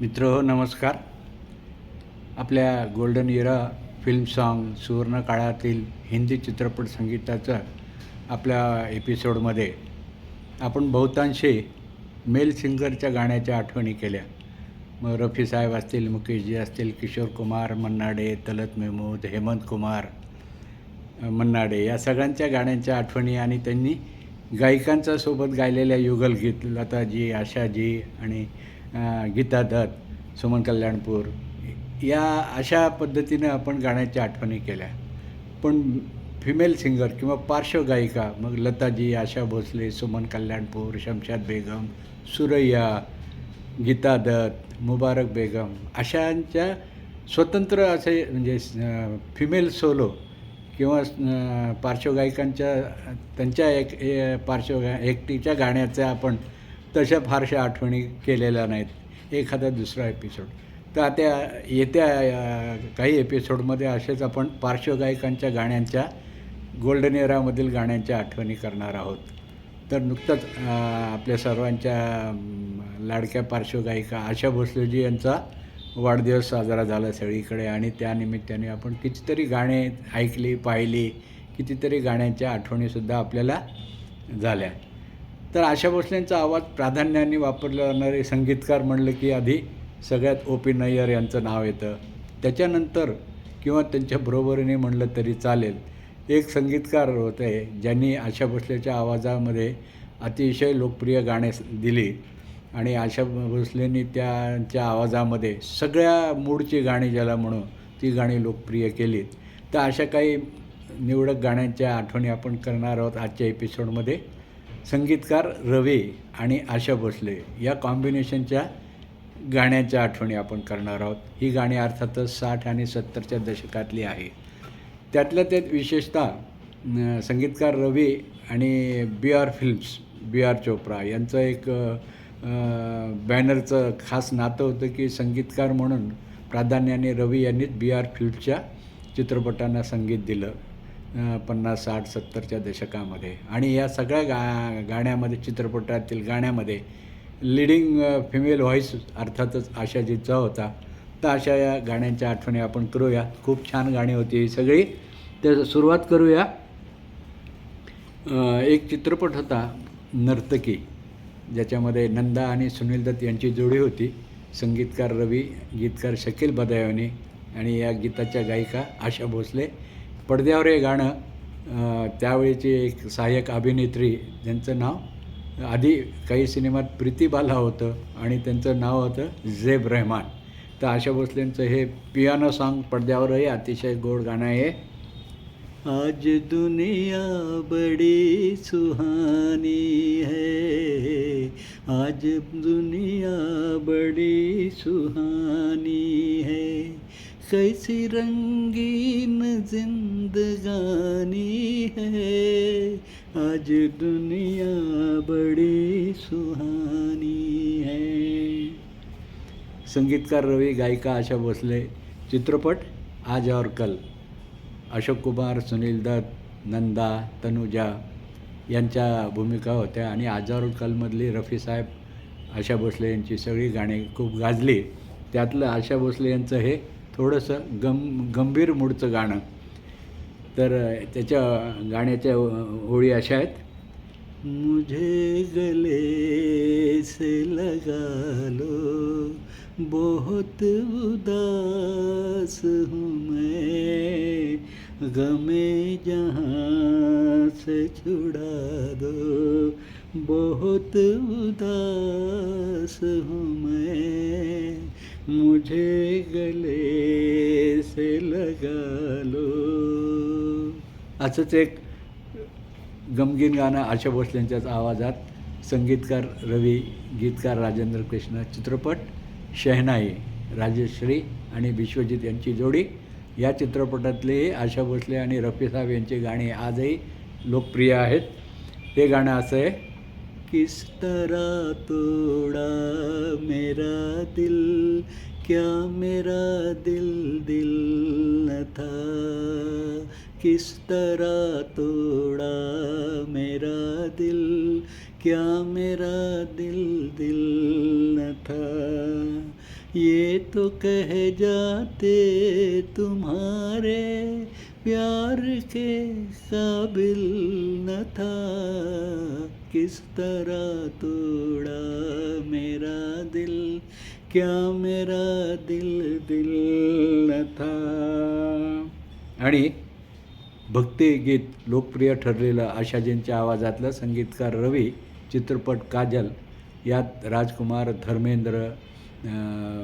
मित्र नमस्कार. आपल्या गोल्डन इरा फिल्म सॉन्ग सुवर्ण काळातील हिंदी चित्रपट संगीताचं आपल्या एपिसोडमध्ये आपण बहुतांशी मेल सिंगरच्या गाण्याच्या आठवणी केल्या. मग रफी साहेब असतील मुकेशजी असतील किशोर कुमार मन्नाडे तलत मेहमूद हेमंत कुमार मन्नाडे या सगळ्यांच्या गाण्यांच्या आठवणी आणि त्यांनी गायिकांच्या सोबत गायलेल्या युगलगीत लताजी आशाजी आणि गीता दत्त सुमन कल्याणपूर या अशा पद्धतीनं आपण गाण्याच्या आठवणी केल्या. पण फिमेल सिंगर किंवा पार्श्वगायिका मग लताजी आशा भोसले सुमन कल्याणपूर शमशाद बेगम सुरैया गीता दत्त मुबारक बेगम अशांच्या स्वतंत्र असे म्हणजे फिमेल सोलो किंवा पार्श्वगायिकांच्या त्यांच्या एक पार्श्वगा एकटीच्या गाण्याचा आपण तशा फारशा आठवणी केलेल्या नाहीत. एखादा दुसरा एपिसोड तर त्या येत्या काही एपिसोडमध्ये असेच आपण पार्श्वगायिकांच्या गाण्यांच्या गोल्डन एरामधील गाण्यांच्या आठवणी करणार आहोत. तर नुकतंच आपल्या सर्वांच्या लाडक्या पार्श्वगायिका आशा भोसलेजी यांचा वाढदिवस साजरा झाला सगळीकडे आणि त्यानिमित्ताने आपण कितीतरी गाणे ऐकली पाहिली कितीतरी गाण्यांच्या आठवणीसुद्धा आपल्याला झाल्या. तर आशा भोसलेंचा आवाज प्राधान्याने वापरले जाणारे संगीतकार म्हणलं की आधी सगळ्यात ओ पी नय्यर यांचं नाव येतं. त्याच्यानंतर किंवा त्यांच्या बरोबरीने म्हणलं तरी चालेल. एक संगीतकार होते ज्यांनी आशा भोसलेच्या आवाजामध्ये अतिशय लोकप्रिय गाणे दिली. आणि आशा भोसलेंनी त्यांच्या आवाजामध्ये सगळ्या मूडची गाणी ज्याला म्हणू ती गाणी लोकप्रिय केलीत तर अशा काही निवडक गाण्यांच्या आठवणी आपण करणार आहोत आजच्या एपिसोडमध्ये संगीतकार रवी आणि आशा भोसले या कॉम्बिनेशनच्या गाण्याच्या आठवणी आपण करणार आहोत. ही गाणी अर्थातच साठ आणि सत्तरच्या दशकातली आहे. त्यातल्या त्यात विशेषतः संगीतकार रवी आणि B R films B R Chopra यांचं एक बॅनरचं खास नातं होतं की संगीतकार म्हणून प्राधान्याने रवी यांनीच बी आर फिल्म्सच्या चित्रपटांना संगीत दिलं. पन्नास साठ सत्तरच्या दशकामध्ये. आणि या सगळ्या गा गाण्यामध्ये चित्रपटातील गाण्यामध्ये लिडिंग फिमेल व्हॉईस अर्थातच आशाजीचा होता. तर अशा या गाण्यांच्या आठवणी आपण करूया. खूप छान गाणी होती ही सगळी. तर सुरुवात करूया. एक चित्रपट होता नर्तकी ज्याच्यामध्ये नंदा आणि सुनील दत्त यांची जोडी होती. संगीतकार रवी गीतकार शकील बदायवनी आणि या गीताच्या गायिका आशा भोसले. पडद्यावर हे गाणं त्यावेळीची एक सहाय्यक अभिनेत्री ज्यांचं नाव आधी काही सिनेमात प्रीती बाला होतं आणि त्यांचं नाव होतं झेब रहमान. तर आशा भोसलेंचं हे पियानो सॉन्ग पडद्यावरही अतिशय गोड गाणं आहे. आज दुनिया बड़ी सुहानी है आज दुनिया बड़ी सुहानी है। कैसी रंगीन जिंदगानी है। आज दुनिया बड़ी सुहानी है। संगीतकार रवी गायिका आशा भोसले चित्रपट आज और कल अशोक कुमार सुनील दत्त नंदा तनुजा यांच्या भूमिका होत्या आणि आज और कलमधली रफी साहेब आशा भोसले यांची सगळी गाणी खूप गाजली. त्यातलं आशा भोसले यांचं हे थोडंसं गम गंभीर मूडचं गाणं. तर त्याच्या गाण्याच्या हो-, ओळी अशा आहेत. मुझे गले से लगा लो. बहुत उदास हूँ मैं. गमे जहाँ से छुड़ा दो. बहुत उदास हूँ मैं. मुझे गले से लगा लो। असंच एक गमगीन गाणं आशा भोसलेंच्याच आवाजात संगीतकार रवी गीतकार राजेंद्र कृष्ण चित्रपट शहनाई राजश्री आणि विश्वजित यांची जोडी. या चित्रपटातले आशा भोसले आणि रफी साहेब यांची गाणी आजही लोकप्रिय आहेत. हे गाणं असं आहे किस तरह तोड़ा मेरा दिल? क्या मेरा दिल दिल न था? किस तरह तोड़ा मेरा दिल? क्या मेरा दिल दिल न था? ये तो कह जाते तुम्हारे प्यार के काबिल न था। किस तरह तोड़ा मेरा दिल क्या मेरा दिल दिल न था। आणि भक्तिगीत लोकप्रिय ठरलेलं आशाजींच्या आवाजातलं संगीतकार रवी चित्रपट काजल यात राजकुमार धर्मेंद्र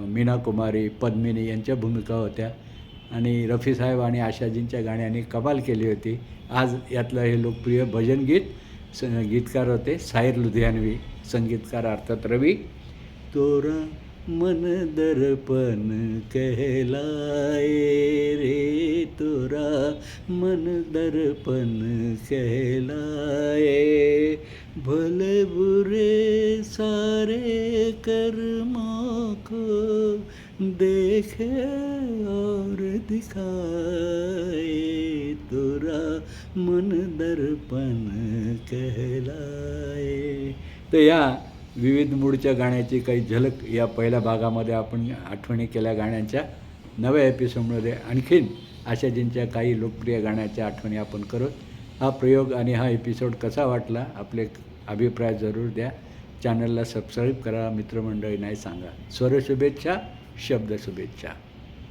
मीना कुमारी पद्मिनी यांच्या भूमिका होत्या. आणि रफी साहेब आणि आशाजींच्या गाण्याने कमाल केली होती. आज यातलं हे लोकप्रिय भजन गीत स गीतकार होते साहिर लुधियानवी संगीतकार अर्थात रवी. तोरा मन दर्पण कहलाए रे तोरा मन दर्पण कहलाए. भले बुरे सारे कर्मों को देखे और दिखाए तोरा मन दर्पण कहलाए। तर या विविध मूडच्या गाण्याची काही झलक या पहिल्या भागामध्ये आपण आठवणी केल्या गाण्यांच्या नव्या एपिसोडमध्ये. आणखीन आशाजींच्या काही लोकप्रिय गाण्याच्या आठवणी आपण करू हा प्रयोग आणि हा एपिसोड कसा वाटला आपले अभिप्राय जरूर द्या. चॅनलला सबस्क्राईब करा मित्रमंडळी नाही सांगा. स्वर शुभेच्छा शब्द शुभेच्छा.